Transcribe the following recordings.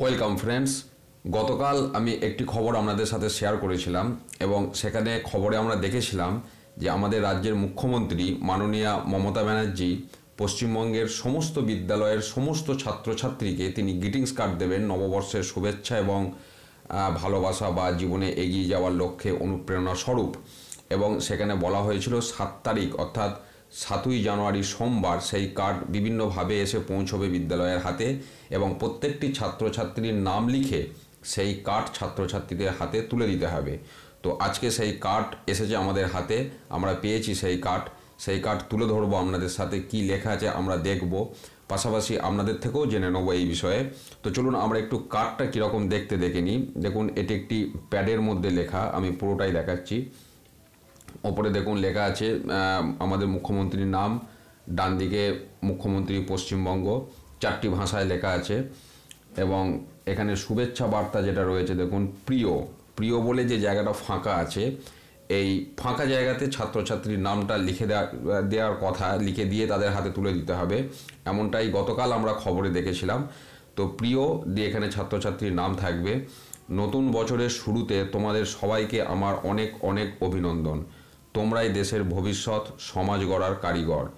Welcome friends গতকাল আমি একটি খবর আপনাদের সাথে শেয়ার করেছিলাম এবং সেখানে খবরে আমরা দেখেছিলাম যে আমাদের রাজ্যের মুখ্যমন্ত্রী মাননীয়া মমতা ব্যানার্জি পশ্চিমবঙ্গের সমস্ত বিদ্যালয়ের সমস্ত ছাত্রছাত্রীকে তিনি গ্রিটিংস কার্ড দেবেন নববর্ষের শুভেচ্ছা এবং ভালোবাসা বা জীবনে এগিয়ে যাওয়ার লক্ষ্যে অনুপ্রেরণা স্বরূপ। এবং সেখানে বলা হয়েছিল সাত তারিখ, অর্থাৎ সাতই জানুয়ারি সোমবার সেই কার্ড বিভিন্নভাবে এসে পৌঁছবে বিদ্যালয়ের হাতে এবং প্রত্যেকটি ছাত্রছাত্রীর নাম লিখে সেই কার্ড ছাত্রছাত্রীদের হাতে তুলে দিতে হবে। তো আজকে সেই কার্ড এসেছে আমাদের হাতে, আমরা পেয়েছি সেই কার্ড। সেই কার্ড তুলে ধরবো আপনাদের সাথে, কি লেখা আছে আমরা দেখব। পাশাপাশি আপনাদের থেকেও জেনে নেব এই বিষয়ে। তো চলুন আমরা একটু কার্ডটা কীরকম দেখতে দেখে নিই। দেখুন, এটি একটি প্যাডের মধ্যে লেখা, আমি পুরোটাই দেখাচ্ছি। ওপরে দেখুন লেখা আছে আমাদের মুখ্যমন্ত্রীর নাম, ডান দিকে মুখ্যমন্ত্রী পশ্চিমবঙ্গ, চারটি ভাষায় লেখা আছে, এবং এখানে শুভেচ্ছা বার্তা যেটা রয়েছে, দেখুন, প্রিয়। প্রিয় বলে যে জায়গাটা ফাঁকা আছে, এই ফাঁকা জায়গাতে ছাত্রছাত্রীর নামটা লিখে দেওয়া দেওয়ার কথা, লিখে দিয়ে তাদের হাতে তুলে দিতে হবে। এমনটাই গতকাল আমরা খবরে দেখেছিলাম। তো প্রিয়, দিয়ে এখানে ছাত্রছাত্রীর নাম থাকবে। নতুন বছরের শুরুতে তোমাদের সবাইকে আমার অনেক অনেক অভিনন্দন। তোমরাই দেশের ভবিষ্যৎ, সমাজ গড়ার কারিগর।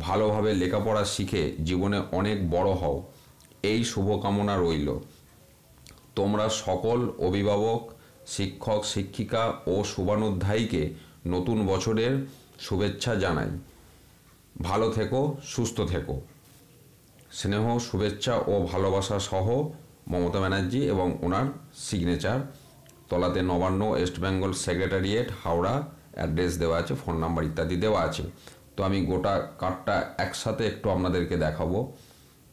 ভালোভাবে লেখাপড়া শিখে জীবনে অনেক বড় হও। এই শুভকামনা রইল। তোমরা সকল অভিভাবক, শিক্ষক, শিক্ষিকা ও শুভানুধ্যায়ীকে নতুন বছরের শুভেচ্ছা জানাই। ভালো থেকো, সুস্থ থেকো। স্নেহ, শুভেচ্ছা ও ভালোবাসা সহ মমতা ব্যানার্জি এবং ওনার সিগনেচার তলাতে Nabanna West Bengal secretariat Howrah address দেওয়া আছে, ফোন নাম্বার ইত্যাদি দেওয়া আছে। তো আমি গোটা কার্ডটা একসাথে একটু আপনাদেরকে দেখাবো।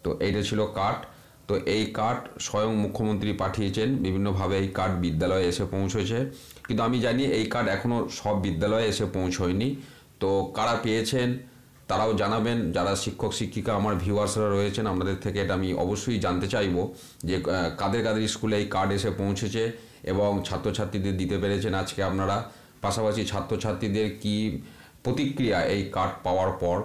তো এইটা ছিল কার্ড। তো এই কার্ড স্বয়ং মুখ্যমন্ত্রী পাঠিয়েছেন। বিভিন্নভাবে এই কার্ড বিদ্যালয়ে এসে পৌঁছেছে। কিন্তু আমি জানি এই কার্ড এখনও সব বিদ্যালয়ে এসে পৌঁছয়নি। তো কারা পেয়েছেন তারাও জানাবেন। যারা শিক্ষক, শিক্ষিকা, আমার ভিউয়ার্সরা রয়েছেন, আপনাদের থেকে এটা আমি অবশ্যই জানতে চাইব যে কাদের কাদের স্কুলে এই কার্ড এসে পৌঁছেছে এবং ছাত্রছাত্রীদের দিতে পেরেছেন আজকে আপনারা। পাশাপাশি ছাত্রছাত্রীদের কি প্রতিক্রিয়া এই কার্ড পাওয়ার পর?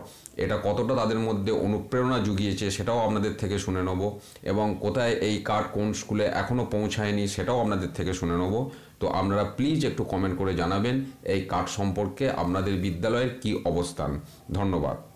এটা কতটা তাদের মধ্যে অনুপ্রেরণা জুগিয়েছে সেটাও আপনাদের থেকে শুনে নেব এবং কোথায় এই কার্ড কোন স্কুলে এখনও পৌঁছায়নি সেটাও আপনাদের থেকে শুনে নেব। তো আপনারা প্লিজ একটু কমেন্ট করে জানাবেন এই কার্ড সম্পর্কে আপনাদের বিদ্যালয়ের কি অবস্থান। ধন্যবাদ।